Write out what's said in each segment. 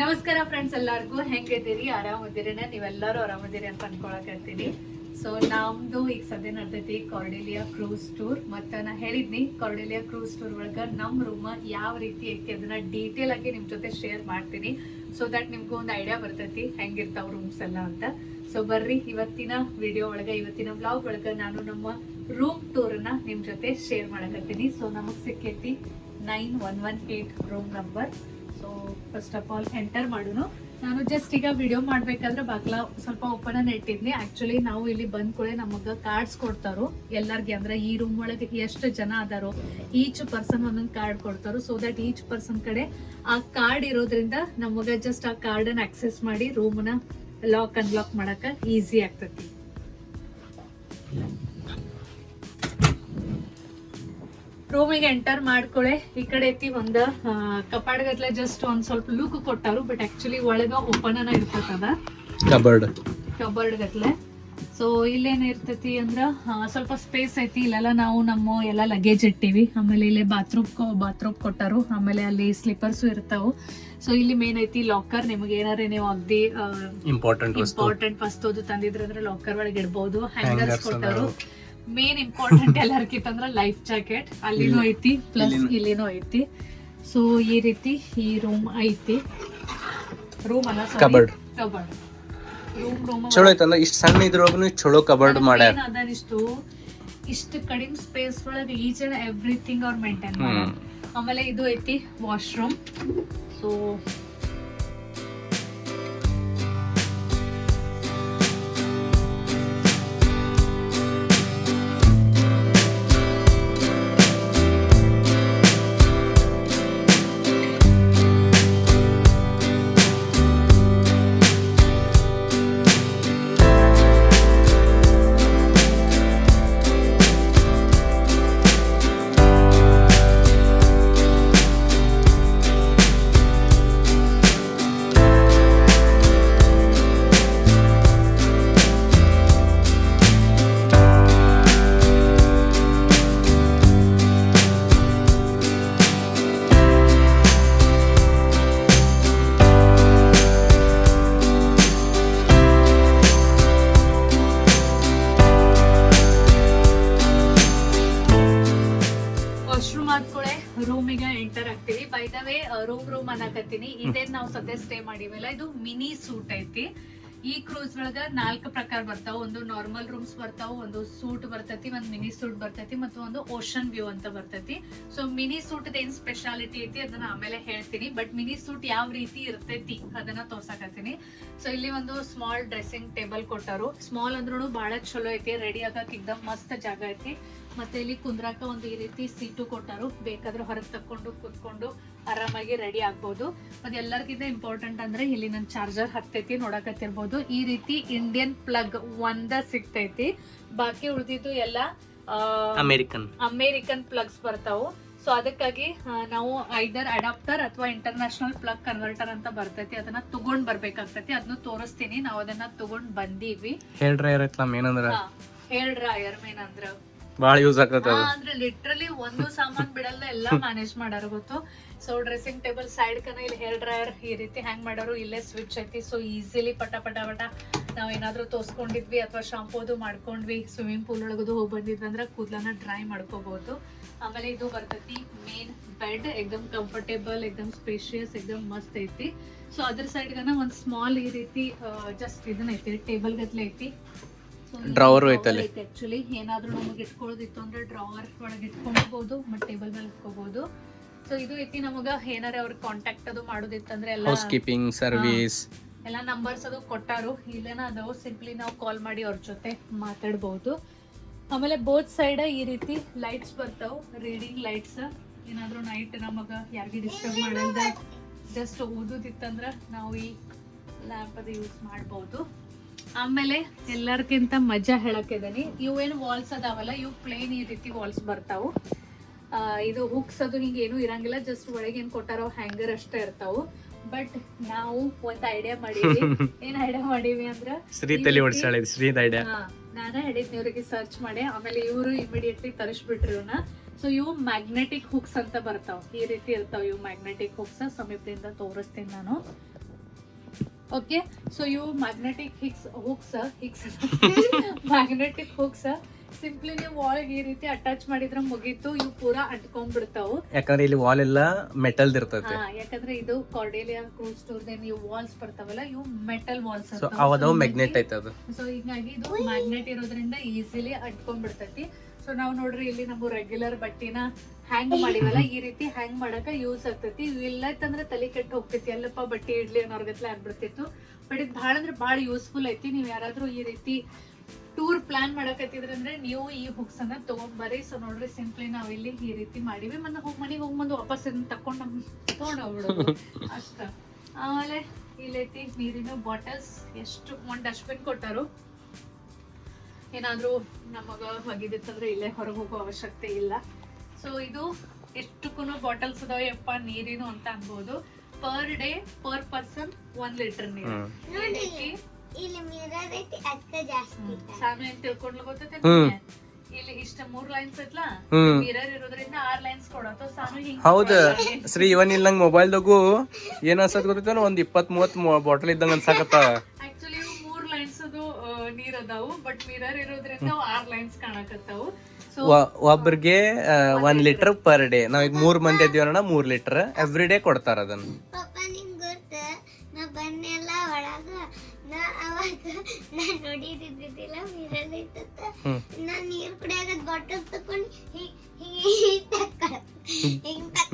ನಮಸ್ಕಾರ ಫ್ರೆಂಡ್ಸ್ ಎಲ್ಲರಿಗೂ, ಹೆಂಗಿದ್ದೀರಿ? ಆರಾಮದಿರಿ ನೀವೆಲ್ಲರೂ ಆರಾಮದಿರಿ ಅಂತ ಅನ್ಕೊಳಕತ್ತೀನಿ ಸೊ ನಮ್ದು ಈಗ ಸದ್ಯ ನಡ್ದೈತಿ ಕಾರ್ಡೆಲಿಯಾ ಕ್ರೂಸ್ ಟೂರ್ ಮತ್ತು ನಾ ಹೇಳಿದ್ನಿ ಕಾರ್ಡೆಲಿಯಾ ಕ್ರೂಸ್ ಟೂರ್ ಒಳಗೆ ನಮ್ಮ ರೂಮ್ ಯಾವ ರೀತಿ ಐತಿ ಅದನ್ನ ಡೀಟೇಲ್ ಆಗಿ ನಿಮ್ಮ ಜೊತೆ ಶೇರ್ ಮಾಡ್ತೀನಿ. ಸೊ ದಟ್ ನಿಮ್ಗೂ ಒಂದು ಐಡಿಯಾ ಬರ್ತೈತಿ, ಹೆಂಗಿರ್ತಾವ ರೂಮ್ಸ್ ಎಲ್ಲ ಅಂತ. ಸೊ ಬರ್ರಿ, ಇವತ್ತಿನ ವಿಡಿಯೋ ಒಳಗೆ, ಇವತ್ತಿನ ಬ್ಲಾಗ್ ಒಳಗೆ ನಾನು ನಮ್ಮ ರೂಮ್ ಟೂರನ್ನ ನಿಮ್ಮ ಜೊತೆ ಶೇರ್ ಮಾಡಕತ್ತೀನಿ. ಸೊ ನಮಗೆ ಸಿಕ್ಕೈತಿ nine one one eight room number so first of all enter ಮಾಡೋಣ ನಾನು ಜಸ್ಟ್ ಈಗ ವಿಡಿಯೋ ಮಾಡ್ಬೇಕಾದ್ರೆ ಬಾಗ್ಲ ಸ್ವಲ್ಪ ಓಪನ್ ಇಟ್ಟಿದ್ನಿ. ಆಕ್ಚುಲಿ ನಾವು ಇಲ್ಲಿ ಬಂದ್ ಕೂಡ ನಮಗ ಕಾರ್ಡ್ಸ್ ಕೊಡ್ತಾರೋ. ಎಲ್ಲರಿಗೆ ಅಂದ್ರೆ ಈ ರೂಮ್ ಒಳಗೆ ಎಷ್ಟು ಜನ ಅದಾರೋ ಈಚ್ ಪರ್ಸನ್ ಒಂದೊಂದು ಕಾರ್ಡ್ ಕೊಡ್ತಾರೋ. ಸೊ ದಟ್ ಈಚ್ ಪರ್ಸನ್ ಕಡೆ ಆ ಕಾರ್ಡ್ ಇರೋದ್ರಿಂದ ನಮಗ ಜಸ್ಟ್ ಆ ಕಾರ್ಡ್ ಅನ್ನ ಆಕ್ಸೆಸ್ ಮಾಡಿ ರೂಮನ್ನ ಲಾಕ್ ಅನ್ಲಾಕ್ ಮಾಡಕ ಈಸಿ ಆಗ್ತೈತಿ. ರೂಮಿಗೆ ಎಂಟರ್ ಮಾಡ್ಕೊಳೆ. ಈ ಕಡೆ ಐತಿ ಒಂದ ಕಪಾಡ್ಗತ್ಲೆ ಜಸ್ಟ್ ಒಂದ್ ಸ್ವಲ್ಪ ಲುಕ್ ಕೊಟ್ಟಾರು ಬಟ್ ಆಕ್ಚುಲಿ ಒಳಗ ಓಪನ್ ಅನ್ನ ಇರ್ತದ ಕಬರ್ಡ್ ಕಬರ್ಡ್ ಗತ್ಲೆ ಸೊ ಇಲ್ಲೇನ್ ಇರ್ತೈತಿ ಅಂದ್ರ ಸ್ವಲ್ಪ ಸ್ಪೇಸ್ ಐತಿ. ಇಲ್ಲೆಲ್ಲ ನಾವು ನಮ್ಮ ಎಲ್ಲ ಲಗೇಜ್ ಇಟ್ಟಿವಿ. ಆಮೇಲೆ ಇಲ್ಲಿ ಬಾತ್ರೂಮ್ ಬಾತ್ರೂಮ್ ಕೊಟ್ಟಾರು. ಆಮೇಲೆ ಅಲ್ಲಿ ಸ್ಲಿಪ್ಪರ್ಸು ಇರ್ತಾವು. ಸೊ ಇಲ್ಲಿ ಮೇನ್ ಐತಿ ಲಾಕರ್ ನಿಮ್ಗೆ ಏನಾರ ನೀವು ಅಗ್ದಿ ಇಂಪಾರ್ಟೆಂಟ್ ಇಂಪಾರ್ಟೆಂಟ್ ವಸ್ತು. ತಂದಿದ್ರೆ ಅಂದ್ರೆ ಲಾಕರ್ ಒಳಗೆ ಇಡ್ಬೋದು. ಹ್ಯಾಂಗರ್ಸ್ ಕೊಟ್ಟಾರು. ಮೇನ್ ಇಂಪಾರ್ಟೆಂಟ್ ಎಲ್ಲರ್ಕಿಂತ ಅಂದ್ರೆ ಲೈಫ್ ಜಾಕೆಟ್ ಅಲ್ಲಿನೂ ಐತಿ ಪ್ಲಸ್ ಇಲ್ಲಿನೂ. ಐತಿ. ಸೊ ಈ ರೀತಿ ಈ ರೂಮ್ ಐತಿ. ರೂಮ್ ಅಲ್ಲ ಕಬರ್ಡ್ ಕಬರ್ಡ್ ರೂಮ್ ರೂಮ್ ಚಲೋ ಐತಲ್ಲ ಇಷ್ಟ ಸಣ್ಣ ಇದ್ರೊಳಗೂ ಚಲೋ ಕಬರ್ಡ್ ಮಾಡ್ಯಾರ. ಅದನಿಷ್ಟು ಇಷ್ಟು ಕಡಿಮೆ ಸ್ಪೇಸ್ ಒಳಗೆ ಈಚ್ ಅಂಡ್ ಎವ್ರಿಥಿಂಗ್ ಅವ್ರು ಮೇಂಟೈನ್ ಮಾಡ್ಯಾರ. ಆಮೇಲೆ ಇದು ಐತಿ ವಾಶ್ರೂಮ್ ಸೊ ವಾಶ್ರೂಮ್ ಆದ್ಕೂಳೆ ರೂಮಿಗೆ ಎಂಟರ್ ಆಗ್ತೀವಿ. By the way room room ಅನ್ನಕತ್ತೀನಿ. ಇದೇನ್ ನಾವು ಸದ್ಯ ಸ್ಟೇ ಮಾಡಿವಲ್ಲ? ಇದು ಮಿನಿ ಸೂಟ್ ಐತಿ. ಈ ಕ್ರೂಸ್ ಒಳಗ ನಾಲ್ಕು ಪ್ರಕಾರ ಬರ್ತಾವ. ಒಂದು ನಾರ್ಮಲ್ ರೂಮ್ಸ್ ಬರ್ತಾವ, ಒಂದು ಸೂಟ್ ಬರ್ತೈತಿ, ಒಂದು ಮಿನಿ ಸೂಟ್ ಬರ್ತೈತಿ, ಮತ್ತು ಒಂದು ಓಷನ್ ವ್ಯೂ ಅಂತ ಬರ್ತೈತಿ. ಸೊ ಮಿನಿ ಸೂಟ್ ಏನ್ ಸ್ಪೆಷಾಲಿಟಿ ಐತಿ ಅದನ್ನ ಆಮೇಲೆ ಹೇಳ್ತೀನಿ. ಬಟ್ ಮಿನಿ ಸೂಟ್ ಯಾವ ರೀತಿ ಇರ್ತೈತಿ ಅದನ್ನ ತೋರ್ಸಕತ್ತೀನಿ. ಸೊ ಇಲ್ಲಿ ಒಂದು ಸ್ಮಾಲ್ ಡ್ರೆಸ್ಸಿಂಗ್ ಟೇಬಲ್ ಕೊಟ್ಟಾರು. ಸ್ಮಾಲ್ ಅಂದ್ರೂ ಬಹಳ ಚಲೋ ಐತಿ ರೆಡಿ ಆಗಕ್ ಇಕ್ದಮ್ ಮಸ್ತ್ ಜಾಗ ಐತಿ. ಮತ್ತೆ ಇಲ್ಲಿ ಕುಂದ್ರಾಕ ಒಂದು ಈ ರೀತಿ ಸೀಟು ಕೊಟ್ಟಾರು. ಬೇಕಾದ್ರೆ ಹೊರಗೆ ತಕೊಂಡು ಕುತ್ಕೊಂಡು ಆರಾಮಾಗಿ ರೆಡಿ ಆಗ್ಬೋದು. ಮತ್ತೆ ಎಲ್ಲರಿಗಿಂತ ಇಂಪಾರ್ಟೆಂಟ್ ಅಂದ್ರೆ ಇಲ್ಲಿ ನನ್ನ ಚಾರ್ಜರ್ ಹತ್ತೈತಿ ನೋಡಕತ್ತಿರ್ಬೋದು. ಈ ರೀತಿ ಇಂಡಿಯನ್ ಪ್ಲಗ್ ಒಂದ ಸಿಗ್ತೈತಿ. ಬಾಕಿ ಉಳಿದಿದ್ದು ಎಲ್ಲ ಅಮೇರಿಕನ್ ಅಮೇರಿಕನ್ ಪ್ಲಗ್ಸ್ ಬರ್ತಾವು. ಸೊ ಅದಕ್ಕಾಗಿ ನಾವು ಐದರ್ ಅಡಾಪ್ಟರ್ ಅಥವಾ ಇಂಟರ್ನ್ಯಾಷನಲ್ ಪ್ಲಗ್ ಕನ್ವರ್ಟರ್ ಅಂತ ಬರ್ತೈತಿ. ಅದನ್ನ ತಗೊಂಡ್ ಬರ್ಬೇಕಾಗ್ತೈತಿ. ಅದನ್ನ ತೋರಿಸ್ತೀನಿ. ನಾವು ಅದನ್ನ ತಗೊಂಡ್ ಬಂದೀವಿ. ಹೇರ್ ಡ್ರೈಯರ್ ಏನಂದ್ರ? ಹೇರ್ ಡ್ರೈಯರ್ ಮೇನ್ ಅಂದ್ರ. ಬಾಳ ಯೂಸ್ ಆಗ್ತದೆ ಅಂದ್ರೆ ಲಿಟ್ರಲಿ ಒಂದು ಸಾಮಾನ್ ಬಿಡಲ್ಲ ಎಲ್ಲ ಮ್ಯಾನೇಜ್ ಮಾಡಾರ ಗೊತ್ತು. ಸೊ ಡ್ರೆಸ್ಸಿಂಗ್ ಟೇಬಲ್ ಸೈಡ್ ಕನ ಇಲ್ಲಿ ಹೇರ್ ಡ್ರೈಯರ್ ಈ ರೀತಿ ಹ್ಯಾಂಗ್ ಮಾಡೋರು ಇಲ್ಲೇ ಸ್ವಿಚ್ ಐತಿ. ಸೊ ಈಸಿಲಿ ಪಟ ಪಟ ಪಟ ನಾವ್ ಏನಾದ್ರೂ ತೋರ್ಸ್ಕೊಂಡಿದ್ವಿ ಅಥವಾ ಶಾಂಪೂದು ಮಾಡ್ಕೊಂಡ್ವಿ ಸ್ವಿಮ್ಮಿಂಗ್ ಪೂಲ್ ಒಳಗದು ಹೋಗಿ ಬಂದಿದ್ವಿ ಅಂದ್ರೆ ಕೂದಲನ್ನ ಡ್ರೈ ಮಾಡ್ಕೋಬಹುದು ಆಮೇಲೆ ಇದು ಬರ್ತೈತಿ ಮೇನ್ ಬೆಡ್ ಎಕ್ದಮ್ ಕಂಫರ್ಟೇಬಲ್ ಎಕ್ದಮ್ ಸ್ಪೇಷಿಯಸ್ ಎಕ್ದಮ್ ಮಸ್ತ್ ಐತಿ. ಸೊ ಅದ್ರ ಸೈಡ್ ಗನ ಒಂದ್ ಸ್ಮಾಲ್ ಈ ರೀತಿ ಜಸ್ಟ್ ಇದನ್ನ ಐತಿ ಟೇಬಲ್ ಗತ್ಲೆ ಐತಿ. Drawer ಐತಲ್ಲಿ. ಆಕ್ಚುಲಿ ಏನಾದ್ರೂ ನಮಗೆ ಇಟ್ಕೊಳ್ಳೋದಿತ್ತು ಅಂದ್ರೆ ಡ್ರಾವರ್ ಒಳಗೆ ಇಟ್ಕೊಳ್ಬಹುದು ಮತ್ತೆ ಟೇಬಲ್ ಮೇಲೆ ಇಟ್ಕೋಬಹುದು ಸೊ ಇದು ಐತಿ ನಮಗ. ಏನಾರ ಅವ್ರ ಕಾಂಟ್ಯಾಕ್ಟ್ ಅದು ಮಾಡೋದಿತ್ತಂದ್ರೆ ಎಲ್ಲ ಹೌಸ್ ಕೀಪಿಂಗ್ ಸರ್ವಿಸ್ ಎಲ್ಲ ನಂಬರ್ಸ್ ಅದು ಕೊಟ್ಟಾರು. ಇಲ್ಲೇನ ಅದು ಸಿಂಪ್ಲಿ ನಾವು ಕಾಲ್ ಮಾಡಿ ಅವ್ರ ಜೊತೆ ಮಾತಾಡಬಹುದು ಆಮೇಲೆ ಬೋತ್ ಸೈಡ್ ಈ ರೀತಿ ಲೈಟ್ಸ್ ಬರ್ತಾವ. ರೀಡಿಂಗ್ ಲೈಟ್ಸ್ ಏನಾದ್ರೂ ನೈಟ್ ನಮಗ ಯಾರಿಗೆ ಡಿಸ್ಟರ್ಬ್ ಮಾಡಲ್ದ ಜಸ್ಟ್ ಓದೋದಿತ್ತಂದ್ರ ನಾವು ಈ ಲ್ಯಾಂಪ್ ಅದು ಯೂಸ್ ಮಾಡ್ಬೋದು. ಆಮೇಲೆ ಎಲ್ಲರಿಗಿಂತ ಮಜಾ ಹೇಳಕ್ಕಿದ್ದೀನಿ ಇವು ಏನು ವಾಲ್ಸ್ ಅದಾವಲ್ಲ ಇವು ಪ್ಲೇನ್ ಈ ರೀತಿ ವಾಲ್ಸ್ ಬರ್ತಾವು. ಆ, ಇದು ಹುಕ್ಸ್ ಅದು ಹಿಂಗೆ ಏನೂ ಇರಂಗಿಲ್ಲ ಜಸ್ಟ್ ಒಳಗೆ ಏನ್ ಕೊಟ್ಟಾರೋ ಹ್ಯಾಂಗರ್ ಅಷ್ಟೇ ಇರ್ತಾವು. ಬಟ್ ನಾವು ಒಂದ್ ಐಡಿಯಾ ಮಾಡೀವಿ ಏನ್ ಐಡಿಯಾ ಮಾಡೀವಿ ಅಂದ್ರ ಶ್ರೀ ತಲೆ ಹೊಡ್ಸಾಳ ಶ್ರೀದ ಐಡಿಯಾ ಹಾ, ನಾನೇ ಹೇಳಿದ್ನಿ ಇವ್ರಿಗೆ ಸರ್ಚ್ ಮಾಡಿ. ಆಮೇಲೆ ಇವರು ಇಮಿಡಿಯೇಟ್ಲಿ ತರಿಸ್ಬಿಟ್ರಿ ಇವನ್ನ ಸೊ ಇವು ಮ್ಯಾಗ್ನೆಟಿಕ್ ಹುಕ್ಸ್ ಅಂತ ಬರ್ತಾವ. ಈ ರೀತಿ ಇರ್ತಾವ ಇವು ಮ್ಯಾಗ್ನೆಟಿಕ್ ಹುಕ್ಸ್ ಸಮೀಪದಿಂದ ತೋರಿಸ್ತೀನಿ ನಾನು. ಓಕೆ ಸೊ ಇವು magnetic hicks hooks hicks magnetic hooks simply ನೀವು ವಾಲ್ಗೆ ಈ ರೀತಿ ಅಟ್ಯಾಚ್ ಮಾಡಿದ್ರೆ ಮುಗೀತು ಇವು ಪೂರಾ ಅಂಟ್ಕೊಂಡ್ಬಿಡ್ತಾವು. ಯಾಕಂದ್ರೆ ಇಲ್ಲಿ ವಾಲ್ ಎಲ್ಲ ಮೆಟಲ್ ಇರ್ತೈತಿ. ಹಾ ಯಾಕಂದ್ರೆ ಇದು ಕಾರ್ಡೇಲಿಯಾ ಕ್ರೂಸ್ ಸ್ಟೋರ್ ಇವು ವಾಲ್ಸ್ ಬರ್ತಾವಲ್ಲ ಇವು ಮೆಟಲ್ ವಾಲ್ಸ್ ಸೊ ಅವದವ್ ಮ್ಯಾಗ್ನೆಟ್ ಐತೆ ಅದು. ಸೊ ಹೀಗಾಗಿ ಇದು ಮ್ಯಾಗ್ನೆಟ್ ಇರೋದ್ರಿಂದ ಈಸಿಲಿ ಅಂಟ್ಕೊಂಡ್ಬಿಡ್ತೈತಿ. ಸೊ ನಾವು ನೋಡ್ರಿ, ಇಲ್ಲಿ ನಮ್ಮ ರೆಗ್ಯುಲರ್ ಬಟ್ಟಿನ ಹ್ಯಾಂಗ್ ಮಾಡಿವಲ್ಲ, ಈ ರೀತಿ ಹ್ಯಾಂಗ್ ಮಾಡಕ ಯೂಸ್ ಆಗ್ತೈತಿ. ಇಲ್ಲ ಅಂತಂದ್ರೆ ತಲೆ ಕೆಟ್ಟು ಹೋಗ್ತೈತಿ. ಎಲ್ಲಪ್ಪ ಬಟ್ಟೆ ಇಡ್ಲಿ ಅನ್ನೋರ್ಗತ್ಲೆ ಆಗ್ಬಿಡ್ತಿತ್ತು. ಬಟ್ ಇದು ಭಾಳ ಅಂದ್ರೆ ಭಾಳ ಯೂಸ್ಫುಲ್ ಐತಿ. ನೀವು ಯಾರಾದ್ರೂ ಈ ರೀತಿ ಟೂರ್ ಪ್ಲಾನ್ ಮಾಡಕತ್ತಿದ್ರಂದ್ರೆ ನೀವು ಈ ಬುಕ್ಸ್ ಅನ್ನ ತಗೊಂಡ್ಬರ್ರಿ ಸೊ ನೋಡ್ರಿ ಸಿಂಪ್ಲಿ ನಾವ್ ಇಲ್ಲಿ ಈ ರೀತಿ ಮಾಡಿವಿ. ಮತ್ತೆ ಹೋಗಿ ಮನೆಗೆ ಹೋಗಿ ಬಂದು ವಾಪಸ್ ಇದನ್ನ ತಕೊಂಡ್ ನಮ್ ತಗೊಂಡ್ ಹೋಗ್ಬಿಡೋದು. ಅಷ್ಟ. ಆಮೇಲೆ, ಇಲ್ಲೈತಿ ನೀರಿನ ಬಾಟಲ್ಸ್ ಎಷ್ಟು, ಒಂದ್ ಡಸ್ಟ್ಬಿನ್ ಕೊಟ್ಟಾರು. ಏನಾದ್ರೂ ನಮಗ ಮಗಿದಿತ್ತಂದ್ರೆ ಇಲ್ಲೇ ಹೊರಗೆ ಹೋಗೋ ಅವಶ್ಯಕತೆ ಇಲ್ಲ. ಸೊ ಇದು ಎಷ್ಟಕ್ಕೂ ಬಾಟಲ್ಸ್ ಅದಾವ ಯಪ್ಪ ನೀರಿನು ಅಂತ ಅನ್ಬೋದು. ಪರ್ ಡೇ ಪರ್ ಪರ್ಸನ್ ಒಂದ್ ಲೀಟರ್ ನೀರು. ನೋಡಿ ಇಲ್ಲಿ ತಿಳ್ಕೊಂಡ್ಲು ಗೊತ್ತೈತೆ ಇಲ್ಲಿ ಇಷ್ಟ ಮೂರ್ ಲೈನ್ಸ್ ಐತ್ಲಾ? ಮಿರರ್ ಇರೋದ್ರಿಂದ ಆರ್ ಲೈನ್ಸ್ ಕೊಡತ್ತೋ ಸಾಮಿ ಹಿಂಗ್ ಹೌದ. ಶ್ರೀ ಇವನ್ ಇಲ್ಲ ನಂಗೆ ಮೊಬೈಲ್ದಾಗು ಏನ್ ಅನ್ಸತ್ ಗೊತ್ತೈತೆ ಒಂದ್ ಇಪ್ಪತ್ ಮೂವತ್ ಬಾಟಲ್ ಇದ್ದಂಗ ಅನ್ಸಾಕತ್ತಾವ ಅದಾವು ಬಟ್ ಮಿರರ್ ಇರೋದ್ರಿಂದ ಆರ್ ಲೈನ್ಸ್ ಕಾಣಕತ್ತಾವು. ಒಬ್ರಿಗೆ ಲೀಟರ್ ಪರ್ ಡೇ ನಾವೀಗ ಮೂರ್ ಮಂದಿ ಇದೀವಣ್ಣ ಮೂರ್ ಲೀಟರ್ ಎವ್ರಿ ಡೇ ಕೊಡ್ತಾರ ಅದನ್ನ.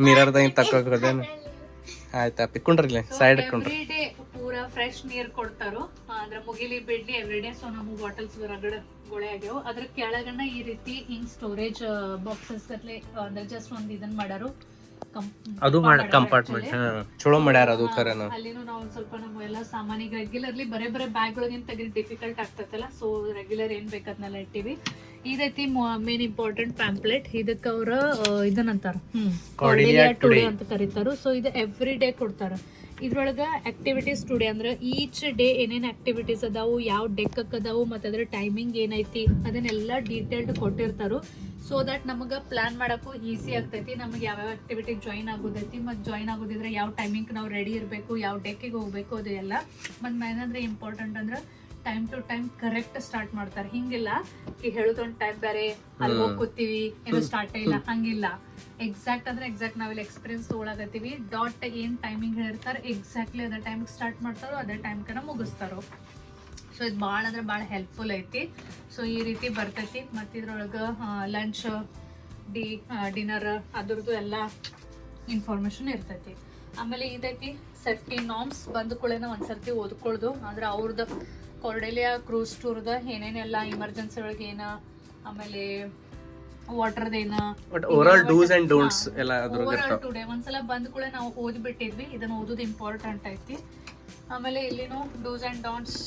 ಮಿರರ್ದಾಗ ತಕ್ಕೋದೇನು ಆಯ್ತಾ ಪಿಕ್ಕೊಂಡ್ರಿ ಸೈಡ್ ಡೇ ಪೂರಾ ಫ್ರೆಶ್ ನೀರ್ ಕೊಡ್ತಾರೋ. ಅಂದ್ರೆ ಮುಗಿಲಿ ಬಿಡ್ಲಿ ಎವ್ರಿಡೇ ಸೊ ನಮಗೆ ಬಾಟಲ್ಸ್ ಹೊರಗಡೆ ಗೊಳೆ ಆಗ್ಯಾವ. ಅದ್ರ ಕೆಳಗನ ಈ ರೀತಿ ಹಿಂಗ್ ಸ್ಟೋರೇಜ್ ಬಾಕ್ಸಸ್ ಗತ್ಲೆ ಅಂದ್ರೆ ಜಸ್ಟ್ ಒಂದ್ ಇದನ್ ಮಾಡಾರು. ಅದು ಮಾಡ ಕಂಪಾರ್ಟ್ಮೆಂಟ್ ಚಲೋ ಮಾಡ್ಯಾರ ಅದು ಹಾ, ಖರೇನ. ಅಲ್ಲಿನೂ ನಾವು ಒಂದ್ ಸ್ವಲ್ಪ ನಮ್ಮ ಎಲ್ಲ ಸಾಮಾನಿ ರೆಗ್ಯುಲರ್ಲಿ ಬರೇ ಬರೇ ಬ್ಯಾಗ್ ಒಳಗಿನ ತೆಗೆದು ಡಿಫಿಕಲ್ಟ್ ಆಗ್ತೈತಲ್ಲ ಸೊ ರೆಗ್ಯುಲರ್ ಏನ್ ಬೇಕದ್ನೆಲ್ಲ ಇಟ್ಟಿವಿ. ಇದೈತಿ ಮೇನ್ ಇಂಪಾರ್ಟೆಂಟ್ ಪ್ಯಾಂಪ್ಲೆಟ್ ಇದಕ್ಕ ಅವ್ರ ಇದನ್ನ ಅಂತಾರ ಹ್ಮ್ ಅಂತ ಕರೀತಾರು. ಸೊ ಇದು ಎವ್ರಿ ಡೇ ಕೊಡ್ತಾರ. ಇದ್ರೊಳಗ ಆಕ್ಟಿವಿಟೀಸ್ ಟುಡೇ ಅಂದ್ರೆ ಈಚ್ ಡೇ ಏನೇನು ಆಕ್ಟಿವಿಟೀಸ್ ಅದಾವು, ಯಾವ ಡೆಕ್ ಅದಾವು ಮತ್ತು ಅದ್ರ ಟೈಮಿಂಗ್ ಏನೈತಿ, ಅದನ್ನೆಲ್ಲ ಡೀಟೇಲ್ಡ್ ಕೊಟ್ಟಿರ್ತಾರ. ಸೊ ದಟ್ ನಮಗೆ ಪ್ಲಾನ್ ಮಾಡಕ್ಕೂ ಈಸಿ ಆಗ್ತೈತಿ. ನಮಗೆ ಯಾವ್ಯಾವ ಆಕ್ಟಿವಿಟಿ ಜಾಯಿನ್ ಆಗೋದೈತಿ, ಮತ್ತು ಜಾಯಿನ್ ಆಗೋದಿದ್ರೆ ಯಾವ ಟೈಮಿಂಗ್ ನಾವು ರೆಡಿ ಇರಬೇಕು, ಯಾವ ಡೆಕ್ಕಿಗೆ ಹೋಗ್ಬೇಕು ಅದು ಎಲ್ಲ ಮತ್ತು ಏನಂದ್ರೆ ಇಂಪಾರ್ಟೆಂಟ್ ಅಂದ್ರೆ time to time correct start ಮಾಡ್ತಾರೆ. ಹಿಂಗಿಲ್ಲ ಈ ಹೇಳುದೊಂದು ಟೈಮ್ ಬೇರೆ ಅಲ್ಲಿ ಹೋಗ್ಕೊತೀವಿ ಏನು ಸ್ಟಾರ್ಟ್ ಇಲ್ಲ ಹಂಗಿಲ್ಲ. ಎಕ್ಸಾಕ್ಟ್ ಅಂದ್ರೆ ಎಕ್ಸಾಕ್ಟ್ ನಾವಿಲ್ಲಿ ಎಕ್ಸ್ಪೀರಿಯನ್ಸ್ ತೊಗೊಳಕತ್ತೀವಿ. ಡಾಟ್ ಏನ್ ಟೈಮಿಂಗ್ ಹೇಳಿರ್ತಾರೆ ಎಕ್ಸಾಕ್ಟ್ಲಿ ಅದೇ ಟೈಮಿಗೆ ಸ್ಟಾರ್ಟ್ ಮಾಡ್ತಾರೋ ಅದೇ ಟೈಮ್ ಕಡೆ ಮುಗಿಸ್ತಾರೋ. ಸೊ ಇದು ಭಾಳ ಅಂದ್ರೆ ಭಾಳ ಹೆಲ್ಪ್ಫುಲ್ ಐತಿ. ಸೊ ಈ ರೀತಿ ಬರ್ತೈತಿ. ಮತ್ತು ಇದ್ರೊಳಗೆ ಲಂಚ್ ಡಿ ಡಿನ್ನರ್ ಅದ್ರದ್ದು ಎಲ್ಲ ಇನ್ಫಾರ್ಮೇಶನ್ ಇರ್ತೈತಿ. ಆಮೇಲೆ ಇದೈತಿ ಸೇಫ್ಟಿ ನಾಮ್ಸ್ ಬಂದ ಕೂಡಲೇ ಒಂದ್ಸರ್ತಿ ಓದ್ಕೊಳ್ದು ಅಂದ್ರೆ ಅವ್ರದ್ದು ಕೊರ್ಡೆಲಿಯಾ ಕ್ರೂಸ್ ಟೂರ್ದ ಏನೇನೆಲ್ಲ ಇಮರ್ಜೆನ್ಸಿ ಒಳಗೆ ಏನ ಆಮೇಲೆ ವಾಟರ್ದೇನ Dena over all dos and don'ts ಎಲ್ಲ ಅದ್ರಾಗ ಓವರ್ ಇರ್ತಾವ. ಟುಡೇ ಒಂದ್ಸಲ ಬಂದ ಕೂಡ ನಾವು ಓದ್ಬಿಟ್ಟಿದ್ವಿ. ಇದನ್ನ ಓದೋದು ಇಂಪಾರ್ಟೆಂಟ್ ಐತಿ. ಆಮೇಲೆ ಇಲ್ಲಿನೂ ಡೂಸ್ ಅಂಡ್ ಡಾಂಟ್ಸ್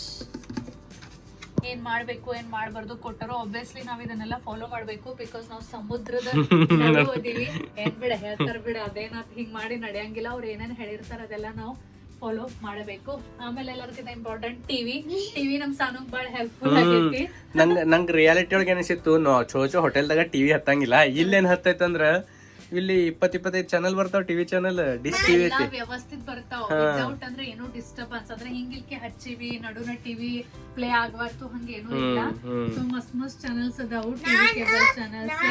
ಏನ್ ಮಾಡ್ಬೇಕು ಏನ್ ಮಾಡಬಾರ್ದು ಕೊಟ್ಟರು ಆಬ್ವಿಯಸ್ಲಿ ನಾವ್ ಇದನ್ನೆಲ್ಲ ಫಾಲೋ ಮಾಡ್ಬೇಕು ಬಿಕಾಸ್ ನಾವು ಸಮುದ್ರದ ಓದಿವಿ ಏನ್ ಬಿಡ ಹೇಳ್ತಾರ ಬಿಡ ಅದೇನ ಹಿಂಗ್ ಮಾಡಿ ನಡೆಯಂಗಿಲ್ಲ. ಅವ್ರು ಏನೇನ್ ಹೇಳಿರ್ತಾರ ಅದೆಲ್ಲ ನಾವು ಫಾಲೋ ಮಾಡಬೇಕು. ಆಮೇಲೆ ಎಲ್ಲರಿಗಿಂತ ಇಂಪಾರ್ಟೆಂಟ್ ಟಿವಿ ಟಿವಿ ನಮ್ ಸಾನುಗ್ ಬಾಳ ಹೆಲ್ಪ್ಫುಲ್ ಆಗೈತಿ. ನಂಗ್ ನಂಗ್ ರಿಯಾಲಿಟಿ ಒಳಗೆ ಏನಿಸಿತ್ತು ನೋ ಚೋ ಚೋ ಹೋಟೆಲ್ದಾಗ ಟಿವಿ ಹತ್ತಂಗಿಲ್ಲ. ಇಲ್ಲೇನ್ ಹತ್ತೈತಂದ್ರ ಇಲ್ಲಿ ಇಪ್ಪತ್ ಇಪ್ಪತ್ತೈದು ಚಾನಲ್ ಬರ್ತಾವ ಟಿವಿ ಚಾನಲ್ ಡಿಶ್ ಟಿವಿ ಐತಿ. ವ್ಯವಸ್ಥಿತ ಬರ್ತಾವ. ಡೌಟ್ ವಿತೌಟ್ ಅಂದ್ರೆ ಏನು ಡಿಸ್ಟರ್ಬೆನ್ಸ್ ಅಂದ್ರೆ ಹಿಂಗಿಲ್ಕೆ ಹಚ್ಚಿವಿ ನಡುನ ಟಿವಿ ಪ್ಲೇ ಆಗ್ಬಾರ್ದು ಹಂಗೇನು ಇಲ್ಲ. ಹ್ಮ್ ಹ್ಮ್. ಸೊ ಮಸ್ತ್ ಮಸ್ತ್ ಚಾನಲ್ಸ್ ಅದಾವು ಟಿವಿ ಕೇಬಲ್ ಚಾನಲ್ಸ್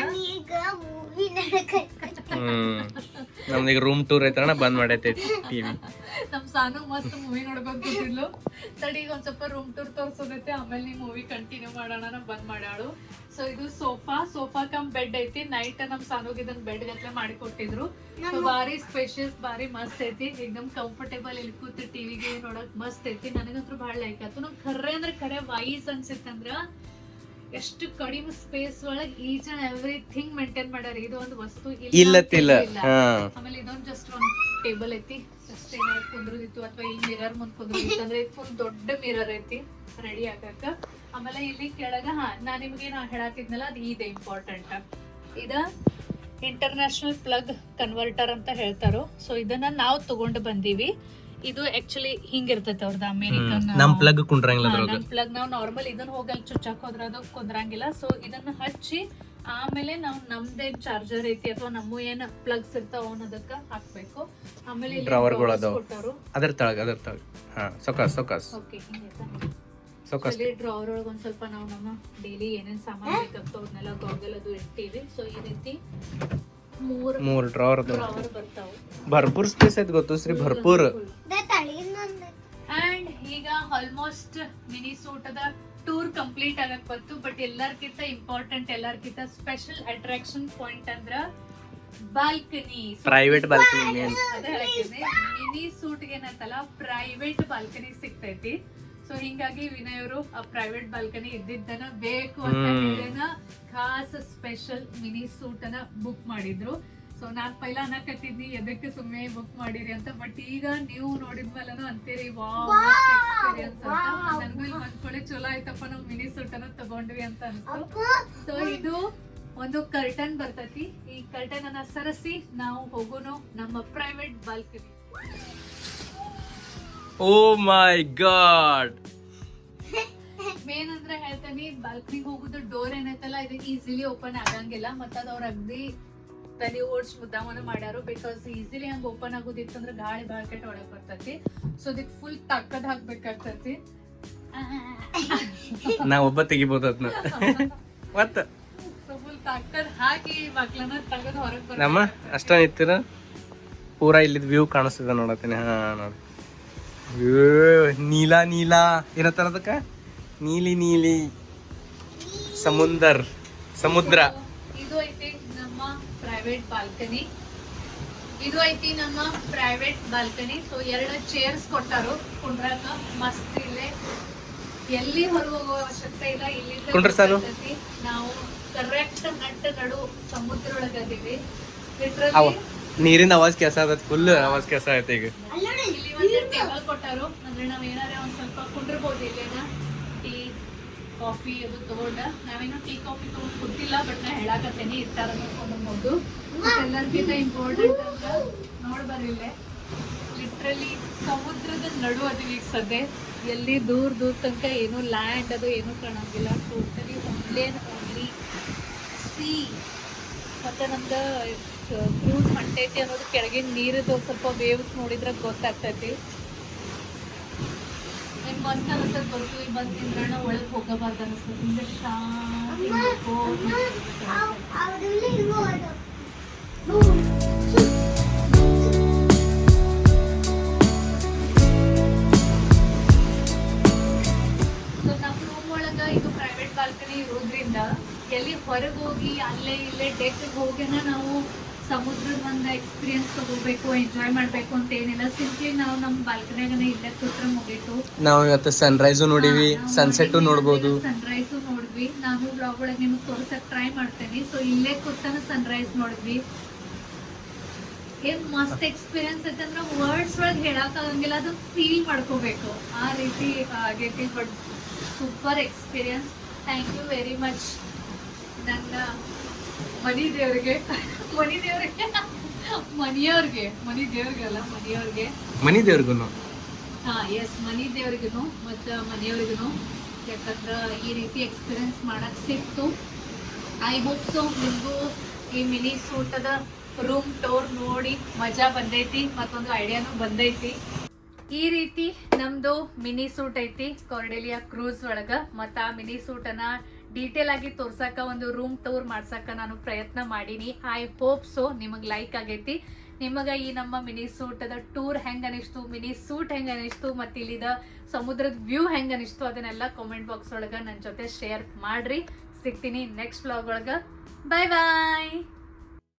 ಹ್ಮ್. ನಮ್ದೀಗ ರೂಮ್ ಟೂರ್ ಐತಣ್ಣ ಬಂದ್ ಮಾಡೈತೆ ಟಿವಿ ನಮ್ ಸಾನು ಮಸ್ತ್ ಮೂವಿ ನೋಡ್ಕೊಂಡ್ ಕೂತಿದ್ಲು. ತಡಿ ಈಗ ಒಂದ್ ಸ್ವಲ್ಪ ರೂಮ್ ಟೂರ್ ತೋರ್ಸೋದೈತೆ ಆಮೇಲೆ ನೀ ಮೂವಿ ಕಂಟಿನ್ಯೂ ಮಾಡೋಣ ನಾ ಬಂದ್ ಮಾಡ್ಯಾಳು. ಸೊ ಇದು ಸೋಫಾ ಸೋಫಾ ಕಮ್ ಬೆಡ್ ಐತಿ. ನೈಟ್ ನಮ್ ಸಾನುಗ್ ಇದನ್ ಬೆಡ್ ಗತ್ಲೆ ಮಾಡಿ ಕೊಟ್ಟಿದ್ರು ಸೊ ಬಾರಿ ಸ್ಪೇಷಿಯಸ್ ಬಾರಿ ಮಸ್ತ್ ಐತಿ. ಏಕ್ದಮ್ ಕಂಫರ್ಟೇಬಲ್ ಇಲ್ಲಿ ಕೂತು ಟಿವಿಗೆ ನೋಡಕ್ ಮಸ್ತ್ ಐತಿ. ನನಗಂತೂ ಬಹಳ ಲೈಕ್ ಆಯ್ತು. ನಂಗೆ ಖರೆ ಅಂದ್ರೆ ಖರೆ ವಾಯ್ಸ್ ಅನ್ಸಿತ್ತಂದ್ರ ಎಷ್ಟು ಕಡಿಮೆ ಸ್ಪೇಸ್ ಒಳಗೆ ಈಚ್ ಅಂಡ್ ಎವ್ರಿಥಿಂಗ್ ಮೇಂಟೈನ್ ಮಾಡ್ಯಾರ ಇದು ಒಂದು ವಸ್ತು ಇಲ್ಲ ಇಲ್ಲ ಆಮೇಲೆ ಇದೊಂದು ಜಸ್ಟ್ ಒಂದ್ ಟೇಬಲ್ ಐತಿ. ಜಸ್ಟ್ ಏನಾದ್ರು ಕುಂದ್ರದಿತ್ತು ಅಥವಾ ಇಲ್ಲಿ ಮಿರರ್ ಮುಂದ್ ಕುಂದ್ರದಿತ್ತು ಅಂದ್ರೆ ಫುಲ್ ದೊಡ್ಡ ಮಿರರ್ ಐತಿ ರೆಡಿ ಆಗಕ್ಕ. ಆಮೇಲೆ ಇಲ್ಲಿ ಕೆಳಗ ಹಾ ನಾ ನಿಮ್ಗೆ ನಾ ಹೇಳತ್ತಿದ್ನಲ್ಲ ಅದು ಇದೆ ಇಂಪಾರ್ಟೆಂಟ್ ಇದ ಇಂಟರ್ನ್ಯಾಷನಲ್ ಪ್ಲಗ್ ಕನ್ವರ್ಟರ್ ಅಂತ ಹೇಳ್ತಾರೋ. ಸೊ ಇದನ್ನ ನಾವು ತಗೊಂಡು ಬಂದೀವಿ. ಇದು ಆಕ್ಚುಲಿ ಹಿಂಗಿರ್ತೈತೆ ಅವ್ರದ್ದು ಅಮೇರಿಕನ್ ನಮ್ ಪ್ಲಗ್ ಕುಂಡ್ರಂಗಿಲ್ಲ ಅದ್ರೊಳಗ. ನಮ್ ಪ್ಲಗ್ ನಾವು ನಾರ್ಮಲ್ ಇದನ್ನ ಹೋಗಿ ಅಲ್ಲಿ ಚುಚ್ಚಾಕ್ ಹೋದ್ರ ಅದು ಕುಂದ್ರಂಗಿಲ್ಲ. ಸೊ ಇದನ್ನ ಹಚ್ಚಿ ಆಮೇಲೆ ನಾವು ನಮ್ದೇ ಚಾರ್ಜರ್ ಐತಿ ಅಥವಾ ನಮ್ಮ ಏನ್ ಪ್ಲಗ್ಸ್ ಇರ್ತಾವ ಅನ್ನೋದಕ್ಕ ಅದಕ್ಕ ಹಾಕ್ಬೇಕು. ಆಮೇಲೆ ಇಲ್ಲಿ Drawer ಗಳು drawers ಅದಾವ. ಕೊಟ್ಟಾರು ಅದ್ರ ತಳಗ ಅದರ ತಳಗ. ಹಾ ಸೊಕಾಸ್ ಸೊಕಾಸ್. ಓಕೆ ಸೊಕಾಸ್. ಇಲ್ಲಿ ಡ್ರಾವರ್ ಒಳಗೆ ಒಂದ್ ಸ್ವಲ್ಪ ನಾವು ನಮ್ಮ ಡೈಲಿ ಏನೇನ್ ಸಾಮಾನ್ ಬೇಕಾಗ್ತಾವ ಅದ್ನೆಲ್ಲ ಗಾಗಲ್ ಅದು ಇಟ್ಟಿವಿ ಸೊ ಈ ರೀತಿ ಮೂರ್ ಮೂರ್ ಡ್ರಾವರ್ ಅದಾವ ಡ್ರಾವರ್ ಬರ್ತಾವ. ಭರ್ಪೂರ್ ಸ್ಪೇಸ್ ಐತ್ ಗೊತ್ತು ಶ್ರೀ ಭರ್ಪೂರ್. ತಳಿನೊಂದು ಅಂಡ್ ಈಗ ಆಲ್ಮೋಸ್ಟ್ ಮಿನಿ ಸೂಟದ ಟೂರ್ ಕಂಪ್ಲೀಟ್ ಆಗಕ್ ಬಂತು ಬಟ್ ಎಲ್ಲರ್ಕಿಂತ ಇಂಪಾರ್ಟೆಂಟ್ ಎಲ್ಲರ್ಕಿಂತ ಸ್ಪೆಷಲ್ ಅಟ್ರಾಕ್ಷನ್ ಪಾಯಿಂಟ್ ಅಂದ್ರ balcony private balcony main mini suite ಏನಂತಲ್ಲ private balcony ಸಿಗ್ತೈತಿ. ಸೊ ಹಿಂಗಾಗಿ ವಿನಯ್ ಅವರು ಆ ಪ್ರೈವೇಟ್ ಬಾಲ್ಕನಿ ಇದ್ದಿದ್ದನ ಬೇಕು ಅಂತ. ಹೇಳಿನ ಖಾಸ್ ಸ್ಪೆಷಲ್ ಮಿನಿ ಸೂಟ್ ಅನ್ನ ಬುಕ್ ಮಾಡಿದ್ರು. ಸೊ ನಾನ್ ಪೈಲ ಅನ್ನಕತ್ತಿದ್ನಿ ಎದಕ್ಕೆ ಸುಮ್ಮನೆ ಬುಕ್ ಮಾಡಿರಿ ಅಂತ ಬಟ್ ಈಗ ನೀವು ನೋಡಿದ್ಮೇಲನು ಅಂತೀರಿ ವಾವ್ ಎಕ್ಸ್ಪೀರಿಯನ್ಸ್ ಅಂತ. ನನಗೂ ಇಲ್ಲಿ ಅಂದ್ಕೊಳ್ಳಿ ಚಲೋ ಆಯ್ತಪ್ಪ ನಾವು ಮಿನಿ ಸೂಟ್ ಅನ್ನ ತಗೊಂಡ್ವಿ ಅಂತ ಅನ್ಸ್ತು. ಸೊ ಇದು ಒಂದು ಕರ್ಟನ್ ಬರ್ತೈತಿ. ಈ ಕರ್ಟನ್ ಅನ್ನ ಸರಸಿ ನಾವು ಹೋಗೋನು ನಮ್ಮ private balcony oh my God main ಅಂದ್ರೆ ಹೇಳ್ತಾನೆ ಬಾಲ್ಕನಿಗೆ ಹೋಗುದು ಡೋರ್ ಏನೈತಲ್ಲ ಇದಕ್ಕೆ ಈಸಿಲಿ ಓಪನ್ ಆಗಂಗಿಲ್ಲ ಮತ್ತ ಅದ್ ಅವ್ರ ಅಗ್ದಿ ತಲೆ ಓಡ್ಸಿ ಮುದ್ದಾಮನ ಮಾಡ್ಯಾರು ಬಿಕಾಸ್ ಈಸಿಲಿ ಹಂಗ ಓಪನ್ ಆಗೋದಿತ್ತಂದ್ರ ಗಾಳಿ ಬಾಳ್ಕೆಟ್ ಒಳಗೆ ಬರ್ತೈತಿ. ಸೊ ಅದಕ್ಕೆ ಫುಲ್ ತಕ್ಕದ್ ಹಾಕ್ಬೇಕಾಗ್ತೈತಿ. ನಾ ಒಬ್ಬ ತೆಗಿಬಹುದು ಅದನ್ನ ಮತ್ತ? ಸೊ ಫುಲ್ ತಕ್ಕದ ಹಾಕಿ ಬಾಕ್ಲನ್ನ ತೆಗೆದು ಹೊರಗ್ ನಮ್ಮ ಅಷ್ಟ ನಿಂತಿರ ಪೂರಾ ಇಲ್ಲಿದ್ ವ್ಯೂ ಕಾಣಿಸ್ತದ ನೋಡತ್ತೀನಿ. ಹಾ ನೋಡಿ. ನೀಲ ನೀಲಾ. ಏನತ್ತಾರ ಅದಕ್ಕ ನೀಲಿ ನೀಲಿ. ಸಮುಂದರ್ ಸಮುದ್ರ. ಪ್ರೈವೇಟ್ ಬಾಲ್ಕನಿ ಇದು ಐತಿ ನಮ್ಮ ಪ್ರೈವೇಟ್ ಬಾಲ್ಕನಿ ಸೊ ಎರಡು ಚೇರ್ಸ್ ಕೊಟ್ಟಾರು. ಕುಂಡ್ರಾಕ ಮಸ್ತ್ ಇಲ್ಲೇ. ಎಲ್ಲಿ ಹೊರಗೆ ಹೋಗೋ ಅವಶ್ಯಕತೆ ಇಲ್ಲ. ಇಲ್ಲಿ. ನಾವು ಕರೆಕ್ಟ್ ನಟ್ಟ ನಡು ಸಮುದ್ರ ಒಳಗದೀವಿ ನೀರಿನ ಅವಾಜ್ ಕೆಲಸ ಆಗತ್ತೆ ಫುಲ್ ಅವಾಜ್ ಕೆಲಸ ಆಯ್ತು ಈಗ. ಇಲ್ಲಿ ಒಂದು ಟೇಬಲ್ ಕೊಟ್ಟಾರು. ಅಂದ್ರೆ ನಾವ್ ಏನಾರ ಒಂದ್ ಸ್ವಲ್ಪ ಕುಂಡ್ರಬಹುದು ಇಲ್ಲೇನ? ಕಾಫಿ ಅದು ತಗೊಂಡ. ನಾವೇನು ಟೀ ಕಾಫಿ ತಗೊಂಡು ಕೊಟ್ಟಿಲ್ಲ ಬಟ್ ನಾ ಹೇಳಾಕತ್ತೇನೆ ಇರ್ತಾರ ನೋಡ್ಕೊಂಡು ಎಲ್ಲರಿಗಿಂತ ಇಂಪಾರ್ಟೆಂಟ್ ಅಂತ ನೋಡ್ ಬರ್ರಿಲ್ಲೇ ಲಿಟ್ರಲಿ ಸಮುದ್ರದ ನಡು ಅದು ಈಗ ಸದ್ಯ ಎಲ್ಲಿ ದೂರ ದೂರ ತನಕ ಏನು ಲ್ಯಾಂಡ್ ಅದು ಏನು ಕಾಣಂಗಿಲ್ಲ. ಟೋಟಲಿ ಒನ್ಲೇನ್ ಓನ್ಲಿ ಸಿ ಮತ್ತೆ ನಮ್ದು ಕ್ರೂಸ್ ಹೊಂಟೈತಿ ಅನ್ನೋದು ಕೆಳಗಿನ ನೀರದ್ದು ಸ್ವಲ್ಪ ವೇವ್ಸ್ ನೋಡಿದ್ರೆ ಗೊತ್ತಾಗ್ತೈತಿ. ಅನ್ಸತ್ ಇಲ್ಲಿ ಬಂದು ಒಳಗೆ ಹೋಗಬಾರ್ದು ಅನ್ಸ್ತದೆ ಶಾಂತಿ ಇದು ಪ್ರೈವೇಟ್ ಬಾಲ್ಕನಿ ಇರೋದ್ರಿಂದ ಎಲ್ಲಿ ಹೊರಗೆ ಹೋಗಿ ಅಲ್ಲೇ ಇಲ್ಲೇ ಡೆಕ್ಗೆ ಹೋಗಿನ ನಾವು ಸಮುದ್ರದ ಒಂದು ಎಕ್ಸ್ಪೀರಿಯನ್ಸ್ ತಗೋಬೇಕು ಎಂಜಾಯ್ ಮಾಡಬೇಕು ಅಂತ ಏನಿಲ್ಲ. ಸಿಂಪ್ಲಿ ನಾವು ನಮ್ಮ ಬಾಲ್ಕನಿಯಾಗನೇ ಇಲ್ಲೇ ಕೂತ್ರೆ ಮುಗೀತು. ನಾವು ಇವತ್ತು ಸನ್ರೈಸು ನೋಡಿವಿ ಸನ್ಸೆಟ್ ನೋಡ್ಬೋದು. ಸನ್ರೈಸ್ ನೋಡಿದ್ವಿ. ನಾನು ಬ್ಲಾಗ್ ಒಳಗೆ ನಿಮಗೆ ತೋರ್ಸಕ್ ಟ್ರೈ ಮಾಡ್ತೇನೆ. ಸೊ ಇಲ್ಲೇ ಕೂತನ ಸನ್ರೈಸ್ ನೋಡಿದ್ವಿ. ಏನ್ ಮಸ್ತ್ ಎಕ್ಸ್ಪೀರಿಯನ್ಸ್ ಐತೆ ಅಂದ್ರೆ ವರ್ಡ್ಸ್ ಒಳಗೆ ಹೇಳಕ್ ಆಗಂಗಿಲ್ಲ ಅದು ಫೀಲ್ ಮಾಡ್ಕೋಬೇಕು. ಆ ರೀತಿ ಆಗೈತಿ but super experience thank you very much ನನ್ನ ಮನಿ ದೇವ್ರಿಗೆ ಮನಿ ದೇವ್ರಿಗೆ ಮನಿಯವ್ರಿಗೆ ಮನಿ ದೇವ್ರಿಗಲ್ಲ ಮನಿಯವ್ರಿಗೆ ಮನಿ ದೇವ್ರಿಗೂ ಹಾ ಎಸ್ ಮನಿ ದೇವ್ರಿಗೂ ಮತ್ತು ಮನೆಯವ್ರಿಗೂ ಯಾಕಂದ್ರೆ ಈ ರೀತಿ ಎಕ್ಸ್ಪೀರಿಯನ್ಸ್ ಮಾಡಕ್ ಸಿಕ್ತು. ಐ ಹೋಪ್ ಸೊ ನಿಮಗೂ ಈ ಮಿನಿ ಸೂಟದ ರೂಮ್ ಟೋರ್ ನೋಡಿ ಮಜಾ ಬಂದೈತಿ ಮತ್ತೊಂದು ಐಡಿಯಾನು ಬಂದೈತಿ. ಈ ರೀತಿ ನಮ್ದು ಮಿನಿ ಸೂಟ್ ಐತಿ ಕಾರ್ಡೆಲಿಯಾ ಕ್ರೂಸ್ ಒಳಗ. ಮತ್ತ ಆ ಮಿನಿ ಸೂಟ್ ಅನ್ನ ಡೀಟೇಲ್ ಆಗಿ ತೋರ್ಸಕ ಒಂದು ರೂಮ್ ಟೂರ್ ಮಾಡ್ಸಕ ನಾನು ಪ್ರಯತ್ನ ಮಾಡೀನಿ. ಐ ಹೋಪ್ ಸೊ ನಿಮಗೆ ಲೈಕ್ ಆಗೈತಿ. ನಿಮಗೆ ಈ ನಮ್ಮ ಮಿನಿ ಸೂಟದ ಟೂರ್ ಹೆಂಗೆ ಅನಿಸ್ತು ಮಿನಿ ಸೂಟ್ ಹೆಂಗೆ ಅನಿಸ್ತು, ಮತ್ತೆ ಇಲ್ಲಿದ ಸಮುದ್ರದ ವ್ಯೂ ಹೆಂಗೆ ಅನಿಸ್ತು ಅದನ್ನೆಲ್ಲ ಕಾಮೆಂಟ್ ಬಾಕ್ಸ್ ಒಳಗ ನನ್ನ ಜೊತೆ ಶೇರ್ ಮಾಡ್ರಿ. ಸಿಗ್ತೀನಿ ನೆಕ್ಸ್ಟ್ ಬ್ಲಾಗ್ ಒಳಗೆ. ಬಾಯ್ ಬಾಯ್